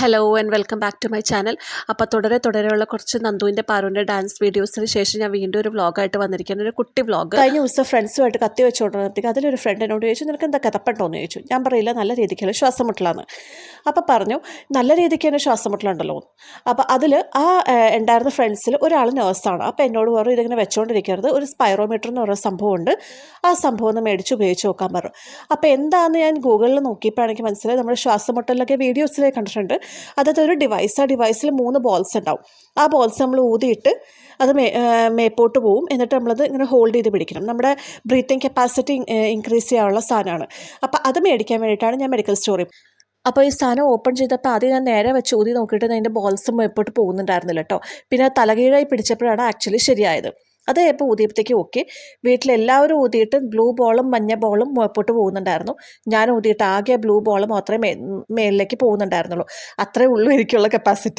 Hello and welcome back to my channel അപ്പോൾ തുടരെ തുടരെയുള്ള കുറച്ച് നന്ദുവിന്റെ പാറുവിന്റെ ഡാൻസ് വീഡിയോസിന് ശേഷം ഞാൻ വീണ്ടും ഒരു വ്ളോഗായിട്ട് വന്നിരിക്കുന്നത് ഒരു കുട്ടി വ്ളോഗ് കഴിഞ്ഞ ദിവസം ഫ്രണ്ട്സുമായിട്ട് കത്തി വെച്ചുകൊണ്ടിരുന്നപ്പോഴത്തേക്ക് അതിലൊരു ഫ്രണ്ട് എന്നോട് ചോദിച്ചു നിനക്ക് എന്താ കഥപ്പെട്ടോ എന്ന് ചോദിച്ചു. ഞാൻ പറയില്ല നല്ല രീതിക്കുള്ള ശ്വാസം മുട്ടലാണ്. അപ്പോൾ പറഞ്ഞു നല്ല രീതിക്ക് തന്നെ ശ്വാസം മുട്ടലുണ്ടല്ലോ. അപ്പോൾ അതിൽ ആ ഉണ്ടായിരുന്ന ഫ്രണ്ട്സിൽ ഒരാൾ നേഴ്സാണ്. അപ്പോൾ എന്നോട് പറഞ്ഞു ഇതിങ്ങനെ വെച്ചുകൊണ്ടിരിക്കരുത് ഒരു സ്പൈറോമീറ്റർ എന്ന് പറയുന്ന സംഭവമുണ്ട്. ആ സംഭവം ഒന്ന് മേടിച്ച് ഉപയോഗിച്ച് നോക്കാൻ പറഞ്ഞു. അപ്പോൾ എന്താണെന്ന് ഞാൻ ഗൂഗിളിൽ നോക്കിയപ്പോൾ എനിക്ക് മനസ്സിലായി നമ്മുടെ ശ്വാസമുട്ടലിലൊക്കെ വീഡിയോസിൽ കണ്ടിട്ടുണ്ട്. അതായത് ഒരു ഡിവൈസ് ആ ഡിവൈസിൽ മൂന്ന് ബോൾസ് ഉണ്ടാവും. ആ ബോൾസ് നമ്മൾ ഊതിയിട്ട് അത് മേ മേപ്പോട്ട് പോവും. എന്നിട്ട് നമ്മളത് ഇങ്ങനെ ഹോൾഡ് ചെയ്ത് പിടിക്കണം. നമ്മുടെ ബ്രീത്തിങ് കപ്പാസിറ്റി ഇൻക്രീസ് ചെയ്യാനുള്ള സാധനമാണ്. അപ്പോൾ അത് മേടിക്കാൻ വേണ്ടിയിട്ടാണ് ഞാൻ മെഡിക്കൽ സ്റ്റോറിൽ അപ്പോൾ ഈ സ്ഥാനം ഓപ്പൺ ചെയ്തപ്പോൾ ആദ്യം ഞാൻ നേരെ വെച്ച് ഊതി നോക്കിയിട്ട് അതിന്റെ ബോൾസ് മേപ്പോട്ട് പോകുന്നുണ്ടായിരുന്നില്ല കേട്ടോ. പിന്നെ തലകീഴായി പിടിച്ചപ്പോഴാണ് ആക്ച്വലി ശരിയായത്. അത് ഇപ്പോൾ ഊതിയപ്പോഴത്തേക്ക് ഓക്കെ വീട്ടിലെല്ലാവരും ഊതിയിട്ട് ബ്ലൂ ബോളും മഞ്ഞ ബോളും മുഴപ്പോട്ട് പോകുന്നുണ്ടായിരുന്നു. ഞാൻ ഊതിയിട്ട് ആകെ ബ്ലൂ ബോൾ മാത്രമേ മേ മേളിലേക്ക് പോകുന്നുണ്ടായിരുന്നുള്ളൂ. അത്രേ ഉള്ളൂ എനിക്കുള്ള കപ്പാസിറ്റി